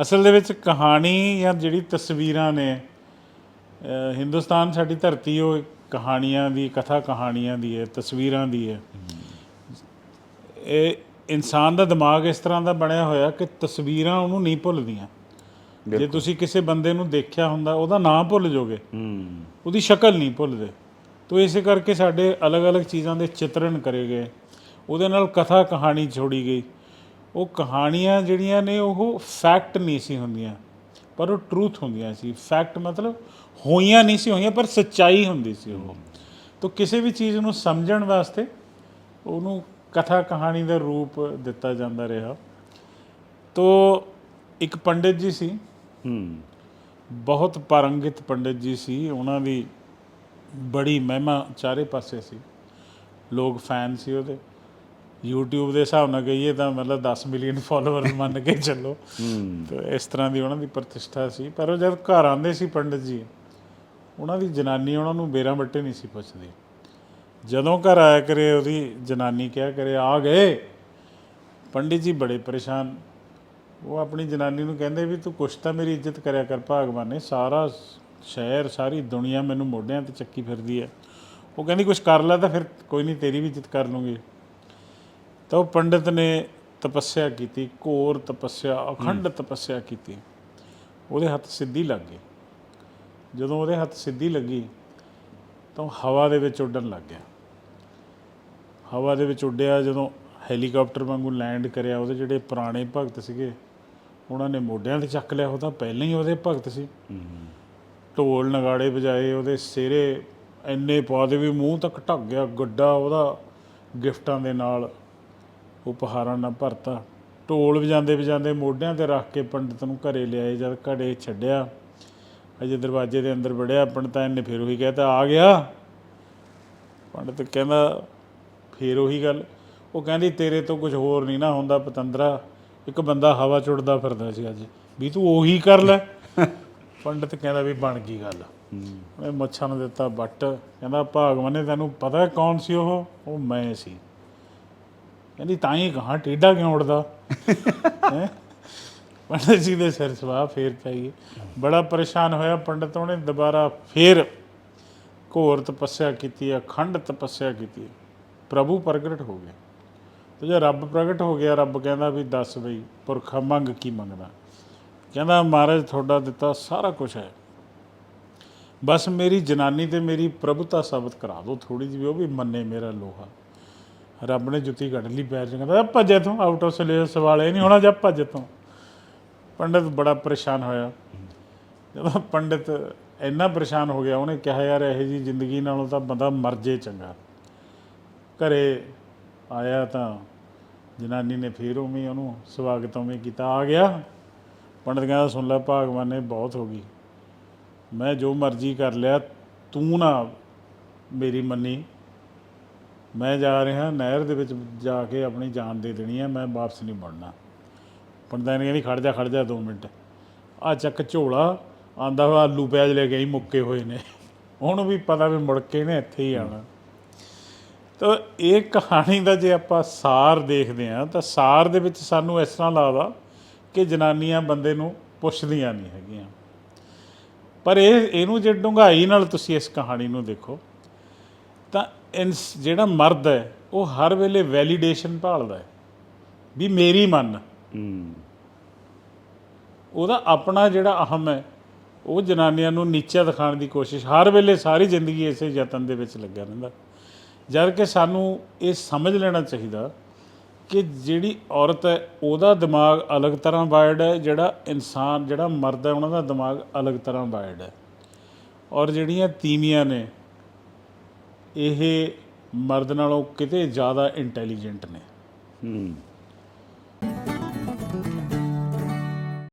ਅਸਲ ਦੇ ਵਿੱਚ ਕਹਾਣੀ ਜਾਂ ਜਿਹੜੀ ਤਸਵੀਰਾਂ ਨੇ ਹਿੰਦੁਸਤਾਨ ਸਾਡੀ ਧਰਤੀ ਉਹ ਕਹਾਣੀਆਂ ਦੀ ਕਥਾ ਕਹਾਣੀਆਂ ਦੀ ਹੈ ਤਸਵੀਰਾਂ ਦੀ ਹੈ। ਇਹ ਇਨਸਾਨ ਦਾ ਦਿਮਾਗ ਇਸ ਤਰ੍ਹਾਂ ਦਾ ਬਣਿਆ ਹੋਇਆ ਕਿ ਤਸਵੀਰਾਂ ਉਹਨੂੰ ਨਹੀਂ ਭੁੱਲਦੀਆਂ। ਜੇ ਤੁਸੀਂ ਕਿਸੇ ਬੰਦੇ ਨੂੰ ਦੇਖਿਆ ਹੁੰਦਾ ਉਹਦਾ ਨਾਂ ਭੁੱਲ ਜਾਓਗੇ। ਹੂੰ। ਉਹਦੀ ਸ਼ਕਲ ਨਹੀਂ ਭੁੱਲਦੇ। ਤੋ ਇਸੇ ਕਰਕੇ ਸਾਡੇ ਅਲੱਗ-ਅਲੱਗ ਚੀਜ਼ਾਂ ਦੇ ਚਿੱਤਰਣ ਕਰੇ ਗਏ। ਉਹਦੇ ਨਾਲ ਕਥਾ ਕਹਾਣੀ ਜੋੜੀ ਗਈ। ਉਹ ਕਹਾਣੀਆਂ ਜਿਹੜੀਆਂ ਨੇ ਉਹ ਫੈਕਟ ਨਹੀਂ ਸੀ ਹੁੰਦੀਆਂ ਪਰ ਉਹ ਟਰੂਥ ਹੁੰਦੀਆਂ ਸੀ। ਫੈਕਟ ਮਤਲਬ ਹੋਈਆਂ ਨਹੀਂ ਸੀ ਹੋਈਆਂ ਪਰ ਸੱਚਾਈ ਹੁੰਦੀ ਸੀ ਉਹ। ਤੋ ਕਿਸੇ ਵੀ ਚੀਜ਼ ਨੂੰ ਸਮਝਣ ਵਾਸਤੇ ਉਹਨੂੰ ਕਥਾ ਕਹਾਣੀ ਦਾ ਰੂਪ ਦਿੱਤਾ ਜਾਂਦਾ ਰਿਹਾ। ਤੋ ਇੱਕ ਪੰਡਿਤ ਜੀ ਸੀ। ਹੂੰ। ਬਹੁਤ ਪਾਰੰਗਿਤ ਪੰਡਿਤ ਜੀ ਸੀ। ਉਹਨਾਂ ਦੀ ਬੜੀ ਮਹਿਮਾ ਚਾਰੇ ਪਾਸੇ ਸੀ। ਲੋਕ ਫੈਨ ਸੀ ਉਹਦੇ। YouTube ਦੇ ਹਿਸਾਬ ਨਾਲ ਕਹੀਏ ਤਾਂ ਮਤਲਬ 10 ਮਿਲੀਅਨ ਫਾਲੋਅਰ ਮੰਨ ਕੇ ਚੱਲੋ। ਤੇ ਇਸ ਤਰ੍ਹਾਂ ਦੀ ਉਹਨਾਂ ਦੀ ਪ੍ਰਤਿਸ਼ਠਾ ਸੀ। ਪਰ ਉਹ ਜਦ ਘਰ ਆਉਂਦੇ ਸੀ ਪੰਡਿਤ ਜੀ ਉਹਨਾਂ ਦੀ ਜਨਾਨੀ ਉਹਨਾਂ ਨੂੰ ਬੇਰਾਂ ਬੱਟੇ ਨਹੀਂ ਸੀ ਪੁੱਛਦੀ। ਜਦੋਂ ਘਰ ਆਇਆ ਕਰੇ ਉਹਦੀ ਜਨਾਨੀ ਕਿਹਾ ਕਰੇ ਆ ਗਏ। ਪੰਡਿਤ ਜੀ ਬੜੇ ਪਰੇਸ਼ਾਨ। ਉਹ ਆਪਣੀ ਜਨਾਨੀ ਨੂੰ ਕਹਿੰਦੇ ਵੀ ਤੂੰ ਕੁਛ ਤਾਂ ਮੇਰੀ ਇੱਜ਼ਤ ਕਰਿਆ ਕਰ ਭਾਗਵਾਨੇ ਸਾਰਾ ਸ਼ਹਿਰ ਸਾਰੀ ਦੁਨੀਆ ਮੈਨੂੰ ਮੋਢਿਆਂ ਤੇ ਚੱਕੀ ਫਿਰਦੀ ਹੈ। ਉਹ ਕਹਿੰਦੀ ਕੁਛ ਕਰ ਲੈ ਤਾਂ ਫਿਰ ਕੋਈ ਨਹੀਂ ਤੇਰੀ ਵੀ ਇੱਜ਼ਤ ਕਰ ਲੂੰਗੀ। ਤਾਂ ਉਹ ਪੰਡਿਤ ਨੇ ਤਪੱਸਿਆ ਕੀਤੀ ਘੋਰ ਤਪੱਸਿਆ ਅਖੰਡ ਤਪੱਸਿਆ ਕੀਤੀ। ਉਹਦੇ ਹੱਥ ਸਿੱਧੀ ਲੱਗ ਗਈ। ਜਦੋਂ ਉਹਦੇ ਹੱਥ ਸਿੱਧੀ ਲੱਗੀ ਤਾਂ ਹਵਾ ਦੇ ਵਿੱਚ ਉੱਡਣ ਲੱਗ ਗਿਆ। ਹਵਾ ਦੇ ਵਿੱਚ ਉੱਡਿਆ ਜਦੋਂ ਹੈਲੀਕਾਪਟਰ ਵਾਂਗੂ ਲੈਂਡ ਕਰਿਆ ਉਹਦੇ ਜਿਹੜੇ ਪੁਰਾਣੇ ਭਗਤ ਸੀਗੇ ਉਹਨਾਂ ਨੇ ਮੋਢਿਆਂ ਤੇ ਚੱਕ ਲਿਆ ਉਹ ਤਾਂ ਪਹਿਲਾਂ ਹੀ ਉਹਦੇ ਭਗਤ ਸੀ। ਢੋਲ ਨਗਾੜੇ ਵਜਾਏ ਉਹਦੇ ਸਿਰੇ ਇੰਨੇ ਪਾ ਦੇ ਵੀ ਮੂੰਹ ਤੱਕ ਢੱਕ ਗਿਆ ਗੱਡਾ ਉਹਦਾ ਗਿਫਟਾਂ ਦੇ ਨਾਲ। ਉਪਹਾਰਾਂ ਨਾਲ ਭਰਤਾ। ਢੋਲ ਵਜਾਉਂਦੇ ਵਜਾਉਂਦੇ ਮੋਢਿਆਂ ਤੇ ਰੱਖ ਕੇ ਪੰਡਿਤ ਨੂੰ ਘਰੇ ਲਿਆਏ ਜਦ ਘੜੇ ਛੱਡਿਆ। ਅਜੇ ਦਰਵਾਜ਼ੇ ਦੇ ਅੰਦਰ ਵੜਿਆ ਪੰਡਤਾਂ ਨੇ ਫਿਰ ਉਹੀ ਕਹਿਤਾ ਆ ਗਿਆ? ਪੰਡਿਤ ਕਹਿੰਦਾ ਫੇਰ ਉਹੀ ਗੱਲ। ਉਹ ਕਹਿੰਦੀ ਤੇਰੇ ਤੋਂ ਕੁਝ ਹੋਰ ਨਹੀਂ ਨਾ ਹੁੰਦਾ ਪਤੰਦਰਾ। ਇੱਕ ਬੰਦਾ ਹਵਾ ਚ ਉੱਡਦਾ ਫਿਰਦਾ ਸੀ ਅੱਜ। ਵੀ ਤੂੰ ਉਹੀ ਕਰ ਲੈ। ਪੰਡਿਤ ਕਹਿੰਦਾ ਵੀ ਬਣ ਗਈ ਗੱਲ। ਉਹਨੇ ਮੁੱਛਾਂ ਨੂੰ ਦਿੱਤਾ ਬੱਟ ਕਹਿੰਦਾ ਭਾਗਵਾਨ ਨੇ ਤੈਨੂੰ ਪਤਾ ਕੌਣ ਸੀ ਉਹ? ਉਹ ਮੈਂ ਸੀ। ਕਹਿੰਦੀ, ਤਾਂ ਹੀ ਕਹਾਂ ਟੇਡਾ ਕਿਉਂ ਉੱਡਦਾ? ਹੈਂ? ਪੰਡਿਤ ਜੀ ਦੇ ਸਿਰ ਸਵਾਹ, ਫੇਰ ਪਈ ਬੜਾ ਪਰੇਸ਼ਾਨ ਹੋਇਆ ਪੰਡਿਤ ਉਹਨੇ, ਦੁਬਾਰਾ ਫੇਰ ਘੋਰ ਤਪੱਸਿਆ ਕੀਤੀ, ਅਖੰਡ ਤਪੱਸਿਆ ਕੀਤੀ। ਪ੍ਰਭੂ ਪ੍ਰਗਟ ਹੋ ਗਿਆ। ਤੇ ਜੇ ਰੱਬ ਪ੍ਰਗਟ ਹੋ ਗਿਆ, ਰੱਬ ਕਹਿੰਦਾ ਵੀ ਦੱਸ ਬਈ, ਪੁਰਖਾ ਮੰਗ ਕੀ ਮੰਗਦਾ? ਕਹਿੰਦਾ, ਮਹਾਰਾਜ, ਤੁਹਾਡਾ ਦਿੱਤਾ ਸਾਰਾ ਕੁਝ ਹੈ। ਬਸ ਮੇਰੀ ਜਨਾਨੀ ਤੇ ਮੇਰੀ ਪ੍ਰਭੁਤਾ ਸਾਬਤ ਕਰਾ ਦਿਓ। ਥੋੜੀ ਜਿਹੀ ਵੀ ਉਹ ਵੀ ਮੰਨੇ ਮੇਰਾ ਲੋਹਾ। ਰੱਬ ਨੇ ਜੁੱਤੀ ਕੱਢ ਲਈ ਪੈਰ 'ਚ ਕਹਿੰਦਾ ਭੱਜੇ ਤੂੰ ਆਊਟ ਆਫ ਸਿਲੇਬਸ ਸਵਾਲ ਇਹ ਨਹੀਂ ਹੋਣਾ ਜਾਂ ਭੱਜ ਤੂੰ ਪੰਡਿਤ ਬੜਾ ਪਰੇਸ਼ਾਨ ਹੋਇਆ। ਜਦੋਂ ਪੰਡਿਤ ਇੰਨਾ ਪਰੇਸ਼ਾਨ ਹੋ ਗਿਆ, ਉਹਨੇ ਕਿਹਾ, ਯਾਰ, ਇਹੋ ਜੀ ਜ਼ਿੰਦਗੀ ਨਾਲੋਂ ਤਾਂ ਬੰਦਾ ਮਰ ਜੇ ਚੰਗਾ। ਘਰੇ ਆਇਆ ਤਾਂ ਜਨਾਨੀ ਨੇ ਫੇਰ ਉਵੇਂ ਉਹਨੂੰ ਸਵਾਗਤ ਉਵੇਂ ਕੀਤਾ। ਆ ਗਿਆ। ਪੰਡਿਤ ਕਹਿੰਦਾ, ਸੁਣ ਲੈ, ਭਾਗਵਾਨੇ ਬਹੁਤ ਹੋ ਗਈ। ਮੈਂ ਜੋ ਮਰਜ਼ੀ ਕਰ ਲਿਆ, ਤੂੰ ਨਾ ਮੇਰੀ ਮੰਨੀ। ਮੈਂ ਜਾ ਰਿਹਾ, ਨਹਿਰ ਦੇ ਵਿੱਚ ਜਾ ਕੇ ਆਪਣੀ ਜਾਨ ਦੇ ਦੇਣੀ ਹੈ, ਮੈਂ ਵਾਪਸ ਨਹੀਂ ਮੁੜਨਾ। ਪੰਡਤਾਂ ਨੇ ਕਹਿੰਦੀ, ਖੜ ਜਾ ਖੜ ਜਾ 2 ਮਿੰਟ। ਆ ਚੱਕ ਝੋਲਾ, ਆਂਦਾ ਹੋਇਆ ਆਲੂ ਪਿਆਜ਼ ਲੈ ਕੇ ਹੀ ਮੁੱਕੇ ਹੋਏ ਨੇ। ਉਹਨੂੰ ਵੀ ਪਤਾ ਵੀ ਮੁੜ ਕੇ ਨੇ ਇੱਥੇ ਹੀ ਆਣਾ ਤਾਂ ਇਹ ਕਹਾਣੀ ਦਾ ਜੇ ਆਪਾਂ ਸਾਰ ਦੇਖਦੇ ਹਾਂ, ਤਾਂ ਸਾਰ ਦੇ ਵਿੱਚ ਸਾਨੂੰ ਇਸ ਤਰ੍ਹਾਂ ਲੱਗਦਾ ਕਿ ਜਨਾਨੀਆਂ ਬੰਦੇ ਨੂੰ ਪੁੱਛਦੀਆਂ ਨਹੀਂ ਹੈਗੀਆਂ। ਪਰ ਇਹ, ਇਹਨੂੰ ਜੇ ਡੂੰਘਾਈ ਨਾਲ ਤੁਸੀਂ ਇਸ ਕਹਾਣੀ ਨੂੰ ਦੇਖੋ, ਤਾਂ ਇਨਸ- ਜਿਹੜਾ ਮਰਦ ਹੈ ਉਹ ਹਰ ਵੇਲੇ ਵੈਲੀਡੇਸ਼ਨ ਭਾਲਦਾ ਹੈ ਵੀ ਮੇਰੀ ਮੰਨ। ਉਹਦਾ ਆਪਣਾ ਜਿਹੜਾ ਅਹਮ ਹੈ ਉਹ ਜਨਾਨੀਆਂ ਨੂੰ ਨੀਚਾ ਦਿਖਾਉਣ ਦੀ ਕੋਸ਼ਿਸ਼ ਹਰ ਵੇਲੇ ਸਾਰੀ ਜ਼ਿੰਦਗੀ ਇਸੇ ਯਤਨ ਦੇ ਵਿੱਚ ਲੱਗਿਆ ਰਹਿੰਦਾ। ਜਦ ਕਿ ਸਾਨੂੰ ਇਹ ਸਮਝ ਲੈਣਾ ਚਾਹੀਦਾ ਕਿ ਜਿਹੜੀ ਔਰਤ ਹੈ ਉਹਦਾ ਦਿਮਾਗ ਅਲੱਗ ਤਰ੍ਹਾਂ ਵਾਇਰਡ ਹੈ ਜਿਹੜਾ ਇਨਸਾਨ ਜਿਹੜਾ ਮਰਦ ਹੈ ਉਹਨਾਂ ਦਾ ਦਿਮਾਗ ਅਲੱਗ ਤਰ੍ਹਾਂ ਵਾਇਰਡ ਹੈ। ਔਰ ਜਿਹੜੀਆਂ ਤੀਵੀਆਂ ਨੇ ਇਹ ਮਰਦ ਨਾਲੋਂ ਕਿਤੇ ਜ਼ਿਆਦਾ ਇੰਟੈਲੀਜੈਂਟ ਨੇ। ਹੂੰ।